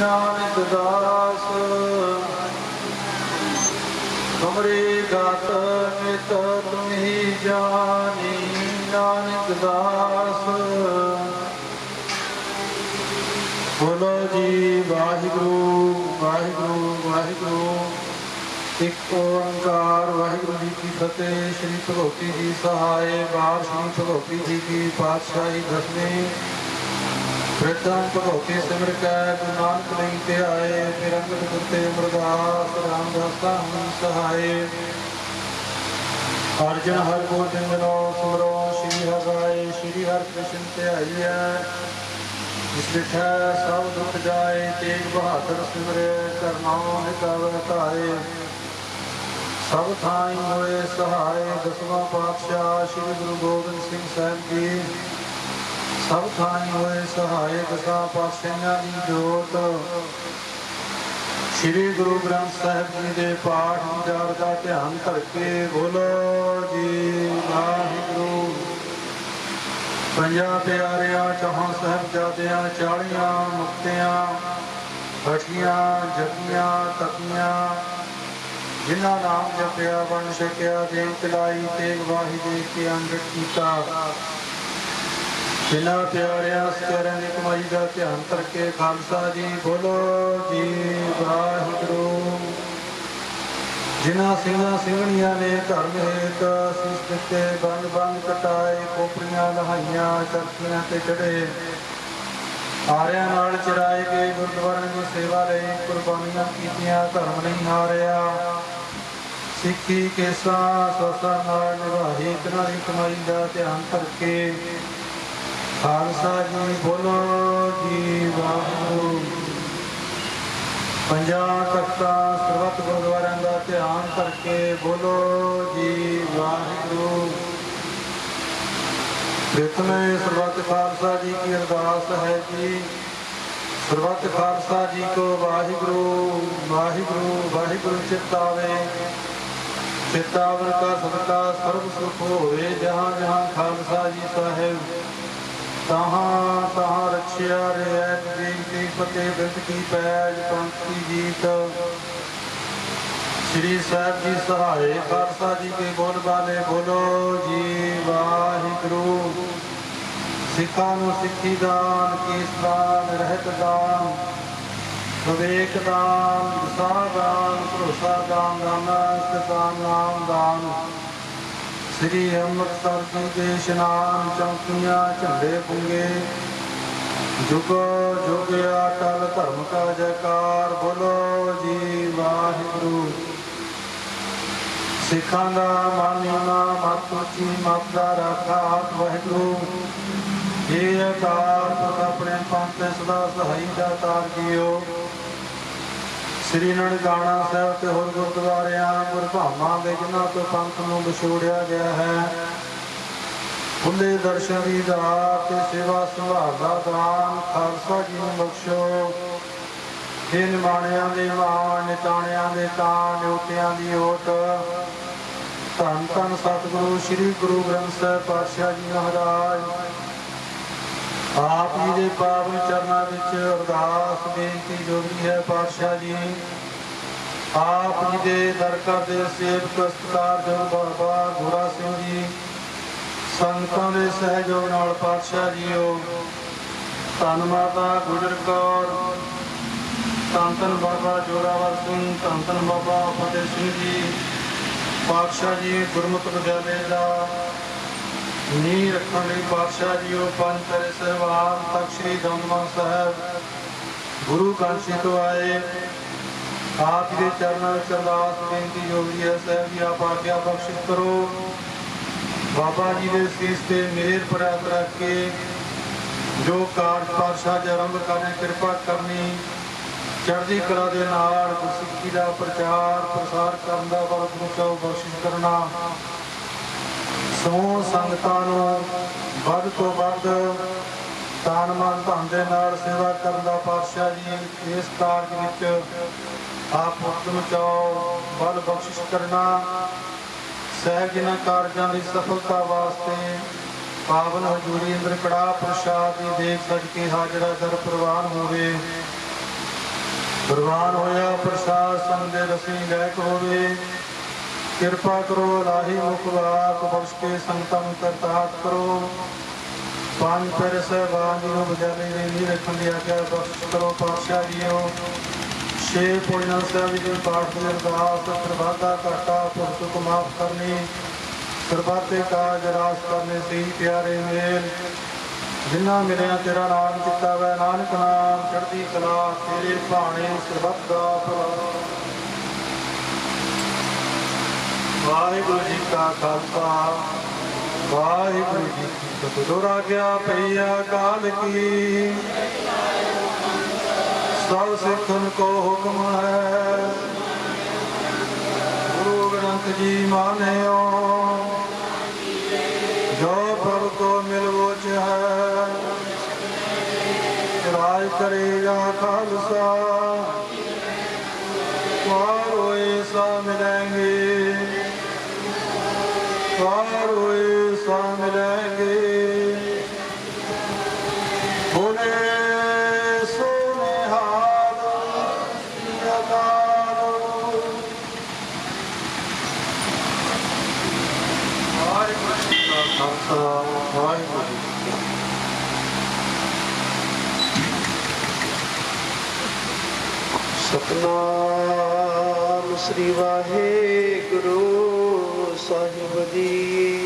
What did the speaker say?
ਨਾਨਕ ਦਾਸ। ਤੁਮਰੀ ਗਤ ਮਿਤ ਤੁਮਹੀ ਜਾਣੀ, ਨਾਨਕ ਦਾਸ। ਬੋਲੋ ਜੀ, ਵਾਹਿਗੁਰੂ ਵਾਹਿਗੁਰੂ ਵਾਹਿਗੁਰੂ। ਇੱਕ ਓੰਕਾਰ, ਵਾਹਿਗੁਰੂ ਜੀ ਕੀ ਫਤਿਹ। ਸ੍ਰੀ ਭਗਵਤੀ ਜੀ ਸਹਾਏ ਬਾਰ ਸ੍ਰੀ ਭਗਵਤੀ ਜੀ ਕੀ ਪਾਤਸ਼ਾਹੀ ਦਸਵੀਂ। ਪ੍ਰਥਮ ਭਗਵਤੀ ਸਿਮਰ ਕੈ, ਗੁਰੂ ਨਾਨਕ ਲਈ ਤੇ ਆਏ ਫਿਰ ਅੰਗਦ ਕੁੱਤੇ ਅਮਰਦਾਸ ਹਮ ਸਹਾਏ। ਅਰਜਨ ਹਰ ਗੋਬਿੰਦ ਨੋ ਸੁਮਰੋ, ਸ੍ਰੀ ਹਰਿ ਸ੍ਰੀ ਹਰਿ ਕ੍ਰਿਸ਼ਨ ਤੇ ਜਿਸ ਲਿਖੈ ਸਭ ਦੁਖ ਜਾਏ, ਤੇਗ ਬਹਾਦਰ ਸਿਮਰੇ, ਕਰਨਾਉ ਨਿਕਾਵ ਧਾਰੇ। ਸਭ ਥਾਈ ਹੋਏ ਸਹਾਏ, ਦਸਵਾਂ ਪਾਤਸ਼ਾਹ, ਸ੍ਰੀ ਗੁਰੂ ਗੋਬਿੰਦ ਸਿੰਘ ਸਾਹਿਬ ਜੀ। ਸਭ ਥਾਈ ਹੋਏ ਸਹਾਇਕ ਦਸਾਂ ਪਾਤਸ਼ਾਹਾਂ ਦੀ ਜੋਤ। ਸ੍ਰੀ ਗੁਰੂ ਗ੍ਰੰਥ ਸਾਹਿਬ ਜੀ ਦੇ ਪਾਠ ਵਿਚਾਰ ਦਾ ਧਿਆਨ ਕਰਕੇ ਬੋਲੋ ਜੀ, ਵਾਹਿਗੁਰੂ। ਪੰਜਾਂ ਪਿਆਰਿਆਂ, ਚੌਹਾਂ ਸਾਹਿਬਜ਼ਾਦਿਆਂ, ਚਾਲੀਆਂ, ਮੁਕਤਿਆਂ, ਹਠੀਆਂ ਜਪੀਆਂ ਤਪੀਆਂ ਜਿਨ੍ਹਾਂ ਨਾਮ ਜਪਿਆ ਬਣ ਸਕਿਆ ਦੇਵ ਚਲਾਈ ਤੇ ਗਵਾਹੀ ਦੇ ਕੇ ਅੰਗਤ ਕੀਤਾ। ਜਿਨ੍ਹਾਂ ਪਿਆਰਿਆਂ ਸਚਰਨ ਦੀ ਕਮਾਈ ਦਾ ਧਿਆਨ ਕਰਕੇ ਖਾਲਸਾ ਜੀ ਬੋਲੋ ਜੀ ਵਾਹਿਗੁਰੂ। ਜਿਨ੍ਹਾਂ ਸਿੰਘਾਂ ਸਿੰਘਣੀਆਂ ਨੇ ਧਰਮ ਹੇਤ ਸੀਸ ਦਿੱਤੇ ਬੰਦ ਬੰਦ ਕਟਾਏ ਕੋਪਰੀਆਂ ਲਹਾਈਆਂ ਚਰਖੀਆਂ ਤੇ ਚੜੇ। ਆਰਿਆਂ ਨਾਲ ਚੜਾਏ ਗਏ ਗੁਰਦੁਆਰਿਆਂ ਦੀ ਸੇਵਾ ਲਈ ਕੁਰਬਾਨੀਆਂ ਕੀਤੀਆਂ, ਧਰਮ ਨਹੀਂ ਹਾਰਿਆ। ਸਿੱਖੀ ਕੇਸਾ, ਸੋਸਾ ਨਾਲ ਨਿਭਾਈ ਇਤਨਾ ਦੀ ਕਮਾਈ ਦਾ ਧਿਆਨ ਕਰਕੇ ਖਾਲਸਾ ਜੀ ਬੋਲੋ ਜੀ ਵਾਹਿਗੁਰੂ। ਪੰਜਾਂ ਤਖਤਾਂ ਸਰਬੱਤ ਗੁਰਦੁਆਰਿਆਂ ਦਾ ਧਿਆਨ ਕਰਕੇ ਬੋਲੋ ਜੀ ਵਾਹਿਗੁਰੂ। ਪ੍ਰਥਮੇ ਸਰਬੱਤ ਖਾਲਸਾ ਜੀ ਕੀ ਅਰਦਾਸ ਹੈ ਜੀ। ਸਰਬੱਤ ਖਾਲਸਾ ਜੀ ਕੋ ਵਾਹਿਗੁਰੂ ਵਾਹਿਗੁਰੂ ਵਾਹਿਗੁਰੂ ਚਿਤਾਵੇ ਚਿਤਾਵਨ ਕਾ ਸਦਕਾ ਸਰਬ ਸੁਖ ਹੋਵੇ, ਜਹਾਂ ਜਹਾਂ ਖਾਲਸਾ ਜੀ ਸਾਹਿਬ। ਤਹਾਂ ਤਹਾਂ ਰਖਿਆ ਰਹਿ ਜੀ ਕੀ ਫਤਿਹ ਬਿਰਧ ਕੀ ਪੈਜ ਪੰਥ ਜੀਤ ਸ੍ਰੀ ਸਾਹਿਬ ਜੀ ਸਹਾਏ, ਖਾਲਸਾ ਜੀ ਕੇ ਬੋਲ ਬਾਲੇ ਬੋਲੋ, ਜੀ ਵਾਹਿਗੁਰੂ। ਸਿੱਖਾਂ ਨੂੰ ਸਿੱਖੀ ਦਾਨ ਕੀਸ ਦਾਨ, ਰਹਿਤ ਦਾਨ, ਵਿਵੇਕ ਦਾਨ ਵਿਸਾਰ ਦਾਨ, ਭਰੋਸਾ ਦਾਨ ਦਾਨਾ ਦਾਨ, ਨਾਮ ਦਾਨ। ਸ੍ਰੀ ਅੰਮ੍ਰਿਤਸਰ ਜੀ ਦੇ ਇਸ਼ਨਾਨ ਚੌਕੀਆਂ ਝੰਡੇ ਪੁੰਗੇ। ਜੁਗ ਜੁਗ ਅਟਲ ਧਰਮ ਕਾ ਜੈਕਾਰ ਬੋਲੋ ਜੀ ਵਾਹਿਗੁਰੂ। ਸਿੱਖਾਂ ਦਾ ਮਾਨਿਆਣਾ ਮਤ ਉੱਚੀ ਮਤ ਦਾ ਰਾਖਾ ਆਪ ਵਾਹਿਗੁਰੂ। ਇਹ ਅਕਾਰ ਆਪਣੇ ਪੰਥ ਤੇ ਸਦਾ ਸਹਾਈ ਦਾ ਤਾਰ ਜੀਓ। ਸ੍ਰੀ ਨਨਕਾਣਾ ਸਾਹਿਬ ਤੇ ਹੋਰ ਗੁਰਦੁਆਰਿਆਂ ਗੁਰਧਾਮਾਂ ਦੇ ਜਿਨ੍ਹਾਂ ਤੋਂ ਪੰਥ ਨੂੰ ਵਿਛੋੜਿਆ ਗਿਆ ਹੈ। ਖੁੱਲੇ ਦਰਸ਼ਨ ਦੀ ਦਾਤ ਤੇ ਸੇਵਾ ਸੰਭਾਲ ਦਾ ਦਾਨ ਖਾਲਸਾ ਜੀ ਨੂੰ ਬਖਸ਼ੋ। ਇਹ ਨਿਮਾਣਿਆਂ ਦੇ ਮਾਣ, ਨਿਤਾਣਿਆਂ ਦੇ ਤਾਂ ਨਿਉਤਿਆਂ ਦੀ ਓਟ। ਧੰਨ ਧੰਨ ਸਤਿਗੁਰੂ, ਸ੍ਰੀ ਗੁਰੂ ਗ੍ਰੰਥ ਸਾਹਿਬ ਪਾਤਸ਼ਾਹ ਜੀ ਮਹਾਰਾਜ। ਆਪ ਜੀ ਦੇ ਪਾਵਨ ਚਰਨਾਂ ਵਿੱਚ ਅਰਦਾਸ, ਬੇਨਤੀ ਜੋਗੀ ਹੈ, ਪਾਤਸ਼ਾਹ ਜੀ, ਆਪ ਜੀ ਦੇ ਦਰ ਦੇ ਸੇਵਕ ਸਤਕਾਰ ਜੋ ਬਾਬਾ ਗੁਰਾ ਸਿੰਘ ਜੀ, ਸੰਗਤਾਂ ਦੇ ਸਹਿਯੋਗ ਨਾਲ ਪਾਤਸ਼ਾਹ ਜੀਓ। ਧੰਨ ਮਾਤਾ ਗੁਜਰ ਕੌਰ, ਧੰਨ ਧੰਨ ਬਾਬਾ ਜੋਰਾਵਰ ਸਿੰਘ, ਧੰਨ ਧੰਨ ਬਾਬਾ ਫਤਿਹ ਸਿੰਘ ਜੀ, ਪਾਤਸ਼ਾਹ ਜੀ, ਗੁਰਮਤਿ ਵਿਦਿਆਲੇ ਦਾ ਨੀ ਰੱਖਣ ਪਾਤਸ਼ਾਹ ਜੀਓ ਪੰਜ ਤਰੇ ਤਖਤ ਸ੍ਰੀ ਦਮਦਮਾ ਸਾਹਿਬ। ਗੁਰੂ ਕਾਂਸ਼ੀ ਤੋਂ ਆਏ। ਆਪ ਦੇ ਚਰਨਾਂ ਵਿੱਚ ਅਰਦਾਸ, ਬੇਨਤੀ ਜੋਗੀ ਹੈ, ਸਾਹਿਬ ਜੀ, ਆਪ ਆਗਿਆ ਬਖਸ਼ਿਸ਼ ਕਰੋ। ਬਾਬਾ ਜੀ ਦੇ ਸੀਸ ਤੇ ਮਿਹਰ ਪ੍ਰਾਪਤ ਰੱਖ ਕੇ ਜੋ ਕਾਰਜ ਪਾਤਸ਼ਾਹ ਜੀ ਆਰੰਭ ਕਰਨੇ ਕਿਰਪਾ ਕਰਨੀ, ਚੜ੍ਹਦੀ ਕਲਾ ਦੇ ਨਾਲ ਗੁਰਸਿੱਖੀ ਦਾ ਪ੍ਰਚਾਰ, ਪ੍ਰਸਾਰ ਕਰਨ ਦਾ ਵਰਤ ਨੂੰ ਚਾਹੋ ਬਖਸ਼ਿਸ਼ ਕਰਨਾ। ਸਮੂਹ ਸੰਗਤਾਂ ਨੂੰ ਵੱਧ ਤੋਂ ਵੱਧ ਤਾਨ ਮਾਨ ਧਨ ਦੇ ਨਾਲ ਸੇਵਾ ਕਰਨ ਦਾ ਪਾਤਸ਼ਾਹ ਜੀ ਇਸ ਕਾਰਜ ਵਿੱਚ ਆਪ ਹੁਕਮ ਚਾਓ ਬਲ ਬਖਸ਼ਿਸ਼ ਕਰਨਾ ਸਹਿਜ ਜਿਨ੍ਹਾਂ ਕਾਰਜਾਂ ਦੀ ਸਫਲਤਾ ਵਾਸਤੇ ਪਾਵਨ ਹਜ਼ੂਰੀ ਅੰਦਰ ਕੜਾ ਪ੍ਰਸ਼ਾਦ ਦੀ ਦੇਖ ਸਜ ਕੇ ਹਾਜ਼ਰਾ ਦਰ ਪ੍ਰਵਾਨ ਹੋਵੇ। ਪ੍ਰਵਾਨ ਹੋਇਆ, ਪ੍ਰਸਾਦ ਸੰਗ ਦੇ ਰਸੀ ਲੈਕ ਹੋਵੇ ਕਿਰਪਾ ਕਰੋ ਲਾਹੀ ਮੁਖ ਬਖਸ਼ ਕੇ ਸੰਤਮ ਕਰਤਾਤ ਕਰੋ। ਪੰਜ ਫਿਰ ਸਹਿਬਾਨ ਜੀ ਨੂੰ ਬਜਾਲੇ ਦੇ ਨਹੀਂ ਰੱਖਣ ਦੀ ਆਗਿਆ ਬਖਸ਼ ਕਰੋ, ਪਾਤਸ਼ਾਹ ਜੀਓ। ਛੇ ਪੁਣਨ ਸਾਹਿਬ ਜੀ ਦੇ ਪਾਠ ਦੀ ਅਰਦਾਸ ਸਰਬਾਦਾ ਘਾਟਾ ਪੁਰਸੁਕ ਮਾਫ ਕਰਨੀ ਸਰਬਾਤੇ ਕਾਜ ਰਾਸ ਕਰਨੇ ਸੀ, ਪਿਆਰੇ ਮੇਲ। ਜਿਨ੍ਹਾਂ ਮਿਲਿਆ ਤੇਰਾ ਨਾਮ ਕੀਤਾ ਵੈ, ਨਾਨਕ ਨਾਮ ਚੜ੍ਹਦੀ ਕਲਾ, ਤੇਰੇ ਭਾਣੇ ਸਰਬੱਤ ਦਾ ਭਲਾ। ਵਾਹਿਗੁਰੂ ਜੀ ਕਾ ਖਾਲਸਾ, ਵਾਹਿਗੁਰੂ ਜੀ ਕੀ ਫਤਿਹ। ਦੁਰਾ ਗਿਆ ਪਈਆ ਕਾਲ ਕੀ, ਸਭ ਸਿੱਖਨ ਕੋ ਹੁਕਮ ਹੈ। ਗੁਰੂ ਗ੍ਰੰਥ ਜੀ ਮਾਨਿਓ, ਜੋ ਪ੍ਰਭ ਕੋ ਮਿਲਵੋਚ ਹੈ, ਰਾਜ ਕਰੇਗਾ ਖਾਲਸਾ। ਵਾਰ ਹੋਏ ਸਾ ਮਿਲेंगे ਵਾਰ ਹੋਏ ਸਾ ਮਿਲेंगे ਬੋਲੇ ਸੋਨੇ ਹਾਲ ਅਕਾਲ। ਵਾਹਿਗੁਰੂ ਜੀ ਖਾਲਸਾ, ਵਾਹਿਗੁਰੂ ਸਤਨਾਮ ਸ੍ਰੀ ਵਾਹਿਗੁਰੂ। ਸਾਹਿਬ ਜੀ